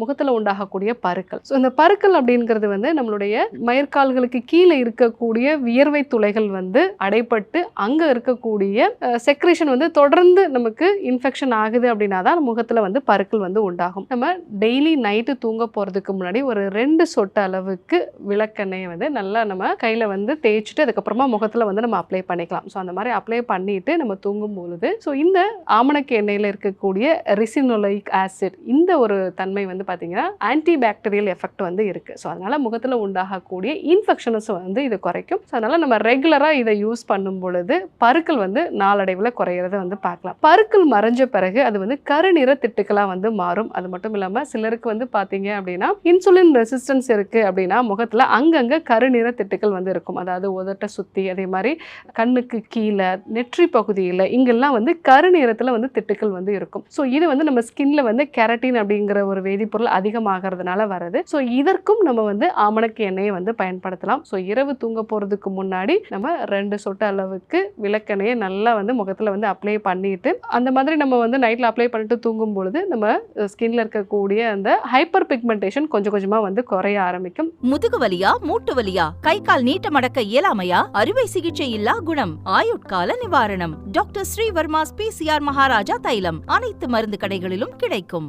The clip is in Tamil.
முகத்தில் உண்டாகக்கூடிய பருக்கள். ஸோ இந்த பருக்கள் அப்படிங்கிறது வந்து நம்மளுடைய மயிர்கால்களுக்கு கீழே இருக்கக்கூடிய வியர்வை துளைகள் வந்து அடைப்பட்டு அங்கே இருக்கக்கூடிய செக்ரேஷன் வந்து தொடர்ந்து நமக்கு இன்ஃபெக்ஷன் ஆகுது அப்படின்னா தான் முகத்தில் வந்து பருக்கள் வந்து உண்டாகும். நம்ம டெய்லி நைட்டு தூங்க போகிறதுக்கு முன்னாடி ஒரு ரெண்டு சொட்டு அளவுக்கு விளக்கெண்ணெயை வந்து நல்லா நம்ம கையில் வந்து தேய்ச்சிட்டு அதுக்கப்புறமா முகத்தில் வந்து நம்ம அப்ளை பண்ணிக்கலாம். ஸோ அந்த மாதிரி அப்ளை பண்ணிட்டு நம்ம தூங்கும் பொழுது ஸோ இந்த ஆமணக்கு எண்ணெயில் இருக்கக்கூடிய ரிசினோலைக் ஆசிட் இந்த ஒரு தன்மை வந்து பார்த்தீங்கன்னா ஆன்டி பாக்டீரியல் எஃபெக்ட் வந்து இருக்குது ஸோ அதனால் முகத்தில் உண்டாகக்கூடிய இன்ஃபெக்ஷன்ஸ் வந்து இது குறைக்கும். ஸோ அதனால் நம்ம ரெகுலராக இதை யூஸ் பண்ணும் பொழுது பருக்கள் வந்து நாளடைவில் குறையிறத வந்து பார்க்கலாம். பருக்கள் மறைஞ்ச பிறகு அது வந்து கருநிற திட்டுக்களாக வந்து மாறும். அது மட்டும் இல்லாமல் சிலருக்கு வந்து பார்த்தீங்க அப்படின்னா இன்சுலின் ரெசிஸ்டன்ஸ் இருக்குது அப்படின்னா முகத்தில் அங்கங்கே கருநிற திட்டுக்கள் வந்து இருக்கும். அதாவது உதட்டை சுற்றி அதே மாதிரி கண்ணுக்கு கீழே நெற்றி பகுதியில் இங்கெல்லாம் வந்து கருநிறத்தில் வந்து திட்டுக்கள் வந்து இருக்கும். ஸோ இது வந்து நம்ம ஸ்கின்ல வந்து கெரட்டின் அப்படிங்கிற ஒரு வேதிப்பொருள் பொருள் அதிகமாகிறதுனால வருது ஸோ இதற்கும் நம்ம வந்து ஆமணக்கு எண்ணெயை வந்து பயன்படுத்தலாம். ஸோ இரவு தூங்க போகிறதுக்கு முன்னாடி நம்ம ரெண்டு சொட்டு அளவுக்கு விளக்கெண்ணெயை நல்லா வந்து முகத்தில் வந்து அப்ளை பண்ணிட்டு அந்த மாதிரி நம்ம வந்து நைட்டில் அப்ளை பண்ணிட்டு தூங்கும் பொழுது நம்ம ஸ்கின்ல இருக்கக்கூடிய அந்த ஹைப்பர் பிக்மெண்டேஷன் கொஞ்சம் கொஞ்சமாக வந்து குறைய ஆரம்பிக்கும். முதுகு வலியா மூட்டு வலியா கை கால் நீட்ட மடக்க இயலாமையா? அறுவை சிகிச்சை இல்லா குணம் ஆயுட்கால நிவாரணம். டாக்டர் ஸ்ரீவர்மாஸ் பிசிஆர் மகாராஜா தைலம். அனைத்து மருந்து கடைகளிலும் கிடைக்கும்.